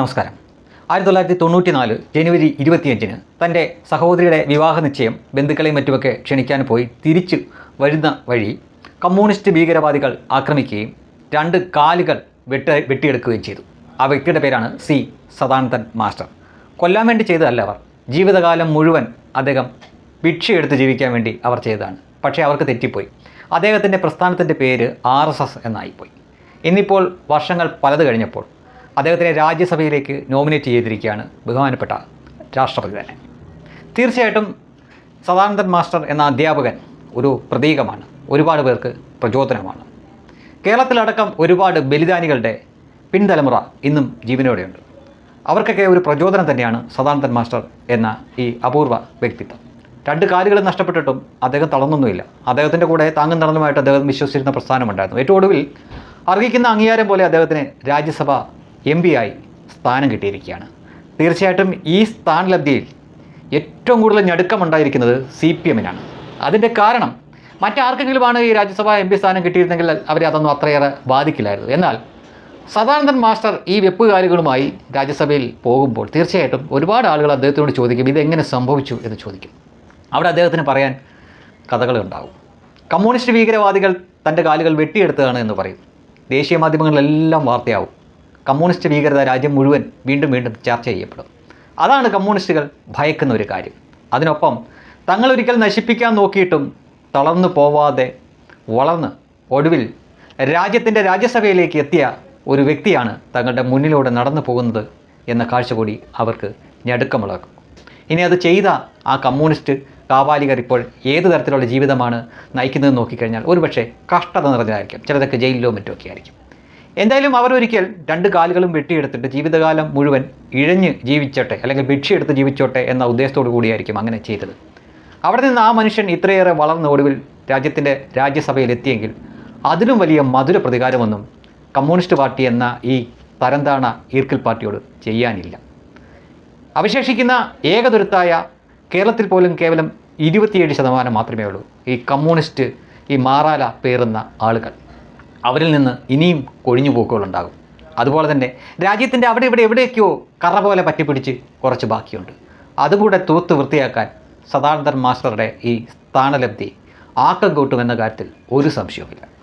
നമസ്കാരം. ആയിരത്തി തൊള്ളായിരത്തി തൊണ്ണൂറ്റി നാല് ജനുവരി ഇരുപത്തിയഞ്ചിന് തന്റെ സഹോദരിയുടെ വിവാഹ നിശ്ചയം ബന്ധുക്കളെയും മറ്റുമൊക്കെ ക്ഷണിക്കാൻ പോയി തിരിച്ചു വരുന്ന വഴി കമ്മ്യൂണിസ്റ്റ് ഭീകരവാദികൾ ആക്രമിക്കുകയും രണ്ട് കാലുകൾ വെട്ട വെട്ടിയെടുക്കുകയും ചെയ്തു. ആ വ്യക്തിയുടെ പേരാണ് സി സദാനന്ദൻ മാസ്റ്റർ. കൊല്ലാൻ വേണ്ടി ചെയ്തതല്ല അവർ. ജീവിതകാലം മുഴുവൻ അദ്ദേഹം ഭിക്ഷയെടുത്ത് ജീവിക്കാൻ വേണ്ടി അവർ ചെയ്തതാണ്. പക്ഷേ അവർക്ക് തെറ്റിപ്പോയി. അദ്ദേഹത്തിന്റെ പ്രസ്ഥാനത്തിന്റെ പേര് ആർ എസ് എസ് എന്നായിപ്പോയി. ഇന്നിപ്പോൾ വർഷങ്ങൾ പലത് കഴിഞ്ഞപ്പോൾ അദ്ദേഹത്തിനെ രാജ്യസഭയിലേക്ക് നോമിനേറ്റ് ചെയ്തിരിക്കുകയാണ് ബഹുമാനപ്പെട്ട രാഷ്ട്രപതി തന്നെ തീർച്ചയായിട്ടും സദാനന്ദൻ മാസ്റ്റർ എന്ന അധ്യാപകൻ ഒരു പ്രതീകമാണ്. ഒരുപാട് പേർക്ക് പ്രചോദനമാണ്. കേരളത്തിലടക്കം ഒരുപാട് ബലിദാനികളുടെ പിൻതലമുറ ഇന്നും ജീവനോടെയുണ്ട്. അവർക്കൊക്കെ ഒരു പ്രചോദനം തന്നെയാണ് സദാനന്ദൻ മാസ്റ്റർ എന്ന ഈ അപൂർവ വ്യക്തിത്വം. രണ്ട് കാലുകൾ നഷ്ടപ്പെട്ടിട്ടും അദ്ദേഹം തളർന്നൊന്നുമില്ല. അദ്ദേഹത്തിന്റെ കൂടെ താങ്ങും തളർന്നുമായിട്ട് അദ്ദേഹം വിശ്വസിച്ചിരുന്ന പ്രസ്ഥാനമുണ്ടായിരുന്നു. ഏറ്റവും ഒടുവിൽ അർഹിക്കുന്ന അംഗീകാരം പോലെ അദ്ദേഹത്തിന് രാജ്യസഭ എം ആയി സ്ഥാനം കിട്ടിയിരിക്കുകയാണ്. തീർച്ചയായിട്ടും ഈ സ്ഥാനലബ്ധിയിൽ ഏറ്റവും കൂടുതൽ ഞടുക്കമുണ്ടായിരിക്കുന്നത് സി പി എമ്മിനാണ് അതിന്റെ കാരണം മറ്റാർക്കെങ്കിലുമാണ് ഈ രാജ്യസഭാ എം പി സ്ഥാനം കിട്ടിയിരുന്നെങ്കിൽ അവരെ അതൊന്നും അത്രയേറെ ബാധിക്കില്ലായിരുന്നു. എന്നാൽ സദാനന്ദൻ മാസ്റ്റർ ഈ വെപ്പുകാലുകളുമായി രാജ്യസഭയിൽ പോകുമ്പോൾ തീർച്ചയായിട്ടും ഒരുപാട് ആളുകൾ അദ്ദേഹത്തിനോട് ചോദിക്കും ഇതെങ്ങനെ സംഭവിച്ചു? എന്ന് ചോദിക്കും. അവിടെ അദ്ദേഹത്തിന് പറയാൻ കഥകളുണ്ടാവും കമ്മ്യൂണിസ്റ്റ് ഭീകരവാദികൾ തന്റെ കാലുകൾ വെട്ടിയെടുത്തതാണ് എന്ന് പറയും. ദേശീയ മാധ്യമങ്ങളിലെല്ലാം വാർത്തയാവും. കമ്മ്യൂണിസ്റ്റ് ഭീകരത രാജ്യം മുഴുവൻ വീണ്ടും വീണ്ടും ചർച്ച ചെയ്യപ്പെടും. അതാണ് കമ്മ്യൂണിസ്റ്റുകൾ ഭയക്കുന്ന ഒരു കാര്യം. അതിനൊപ്പം തങ്ങളൊരിക്കൽ നശിപ്പിക്കാൻ നോക്കിയിട്ടും തളർന്നു പോവാതെ വളർന്ന് ഒടുവിൽ രാജ്യത്തിന്റെ രാജ്യസഭയിലേക്ക് എത്തിയ ഒരു വ്യക്തിയാണ് തങ്ങളുടെ മുന്നിലൂടെ നടന്നു പോകുന്നത് എന്ന കാഴ്ച കൂടി അവർക്ക് ഞെടുക്കമുളക്കും. ഇനി അത് ചെയ്ത ആ കമ്മ്യൂണിസ്റ്റ് കാവാലികർ ഇപ്പോൾ ഏത് തരത്തിലുള്ള ജീവിതമാണ് നയിക്കുന്നത് നോക്കിക്കഴിഞ്ഞാൽ ഒരുപക്ഷെ കഷ്ടത നിറഞ്ഞതായിരിക്കും. ചിലതൊക്കെ ജയിലിലോ മറ്റോ ഒക്കെ ആയിരിക്കും. എന്തായാലും അവർ ഒരിക്കൽ രണ്ട് കാലുകളും വെട്ടിയെടുത്തിട്ട് ജീവിതകാലം മുഴുവൻ ഇഴഞ്ഞ് ജീവിച്ചോട്ടെ അല്ലെങ്കിൽ ഭിക്ഷയെടുത്ത് ജീവിച്ചോട്ടെ എന്ന ഉദ്ദേശത്തോടു കൂടിയായിരിക്കും അങ്ങനെ ചെയ്തത്. അവിടെ നിന്ന് ആ മനുഷ്യൻ ഇത്രയേറെ വളർന്ന ഒടുവിൽ രാജ്യത്തിന്റെ രാജ്യസഭയിൽ എത്തിയെങ്കിൽ അതിലും വലിയ മധുര പ്രതികാരമൊന്നും കമ്മ്യൂണിസ്റ്റ് പാർട്ടി എന്ന ഈ തരംതാണ ഈർക്കിൽ പാർട്ടിയോട് ചെയ്യാനില്ല. അവശേഷിക്കുന്ന ഏകതുരുത്തായ കേരളത്തിൽ പോലും കേവലം ഇരുപത്തിയേഴ് ശതമാനം മാത്രമേ ഉള്ളൂ ഈ കമ്മ്യൂണിസ്റ്റ് ഈ മാറാല പേറുന്ന ആളുകൾ. അവരിൽ നിന്ന് ഇനിയും കൊഴിഞ്ഞു പോക്കുകളുണ്ടാകും. അതുപോലെ തന്നെ രാജ്യത്തിന്റെ അവിടെ ഇവിടെ എവിടെയൊക്കെയോ കറ പോലെ പറ്റിപ്പിടിച്ച് കുറച്ച് ബാക്കിയുണ്ട്. അതുകൂടെ തൂത്ത് വൃത്തിയാക്കാൻ സദാനന്ദൻ മാസ്റ്ററുടെ ഈ സ്ഥാനലബ്ധി ആക്കം കൂട്ടുമെന്ന കാര്യത്തിൽ ഒരു സംശയവുമില്ല.